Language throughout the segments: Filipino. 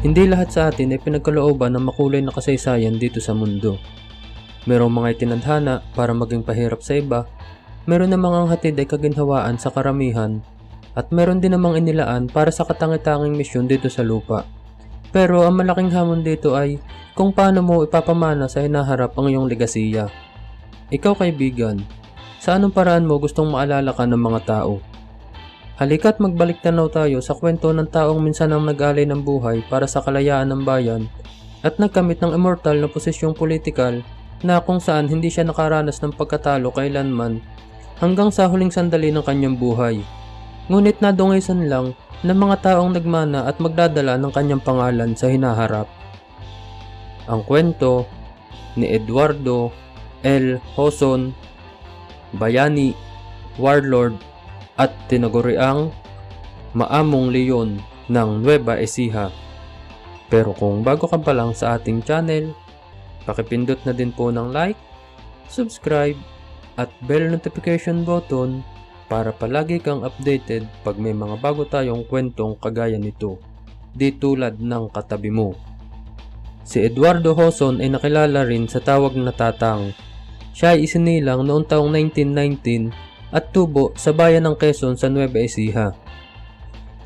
Hindi lahat sa atin ay pinagkalooban ng makulay na kasaysayan dito sa mundo. Merong mga itinadhana para maging pahirap sa iba, meron namang ang hatid ay kaginhawaan sa karamihan, at meron din namang inilaan para sa katangitanging misyon dito sa lupa. Pero ang malaking hamon dito ay kung paano mo ipapamana sa hinaharap ang iyong legasiya. Ikaw kaibigan, sa anong paraan mo gustong maalala ka ng mga tao? Halika't magbalik tanaw tayo sa kwento ng taong minsan ang nag-alay ng buhay para sa kalayaan ng bayan at nagkamit ng immortal na posisyong politikal na kung saan hindi siya nakaranas ng pagkatalo kailanman hanggang sa huling sandali ng kanyang buhay. Ngunit nadungisan lang ng mga taong nagmana at magdadala ng kanyang pangalan sa hinaharap. Ang kwento ni Eduardo L. Hoson, Bayani, Warlord at tinaguriang Maamong Leon ng Nueva Ecija. Pero kung bago ka pa lang sa ating channel, pakipindot na din po ng like, subscribe, at bell notification button para palagi kang updated pag may mga bago tayong kwentong kagaya nito, di tulad ng katabi mo. Si Eduardo Hoson ay nakilala rin sa tawag na Tatang. Siya ay isinilang noong taong 1919 at tubo sa bayan ng Quezon sa Nueva Ecija.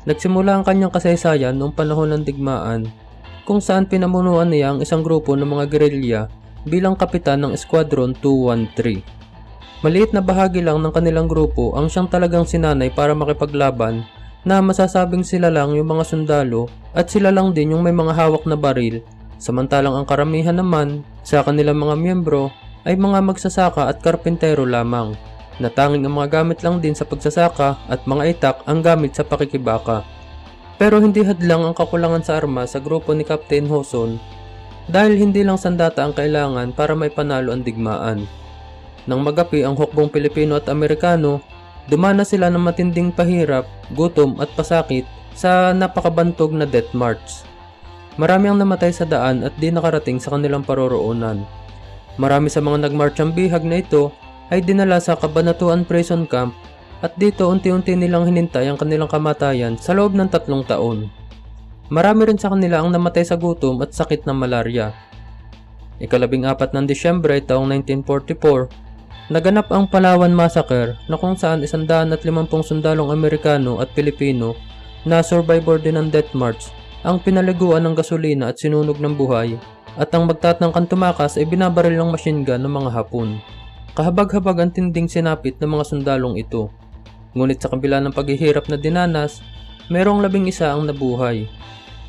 Nagsimula ang kanyang kasaysayan noong panahon ng digmaan kung saan pinamunuan niya ang isang grupo ng mga gerilya bilang kapitan ng Squadron 213. Maliit na bahagi lang ng kanilang grupo ang siyang talagang sinanay para makipaglaban na masasabing sila lang yung mga sundalo at sila lang din yung may mga hawak na baril samantalang ang karamihan naman sa kanilang mga miyembro ay mga magsasaka at karpintero lamang na tanging ang mga gamit lang din sa pagsasaka at mga itak ang gamit sa pakikibaka. Pero hindi hadlang ang kakulangan sa armas sa grupo ni Captain Hoson dahil hindi lang sandata ang kailangan para may panalo ang digmaan. Nang magapi ang hukbong Pilipino at Amerikano, dumana sila ng matinding pahirap, gutom at pasakit sa napakabantog na death march. Marami ang namatay sa daan at di nakarating sa kanilang paroroonan. Marami sa mga nagmarch ang bihag na ito ay dinala sa Kabanatuan Prison Camp at dito unti-unti nilang hinintay ang kanilang kamatayan sa loob ng tatlong taon. Marami rin sa kanila ang namatay sa gutom at sakit ng malarya. Ikalabing apat ng Disyembre taong 1944, naganap ang Palawan Massacre na kung saan isandaan at limampung sundalong Amerikano at Pilipino na survivor din ng Death March ang pinaliguan ng gasolina at sinunog ng buhay at ang magtatangkang tumakas ay binabaril ng machine gun ng mga Hapon. Kahabag-habag ang tinding sinapit ng mga sundalong ito. Ngunit sa kabila ng paghihirap na dinanas, merong labing isa ang nabuhay.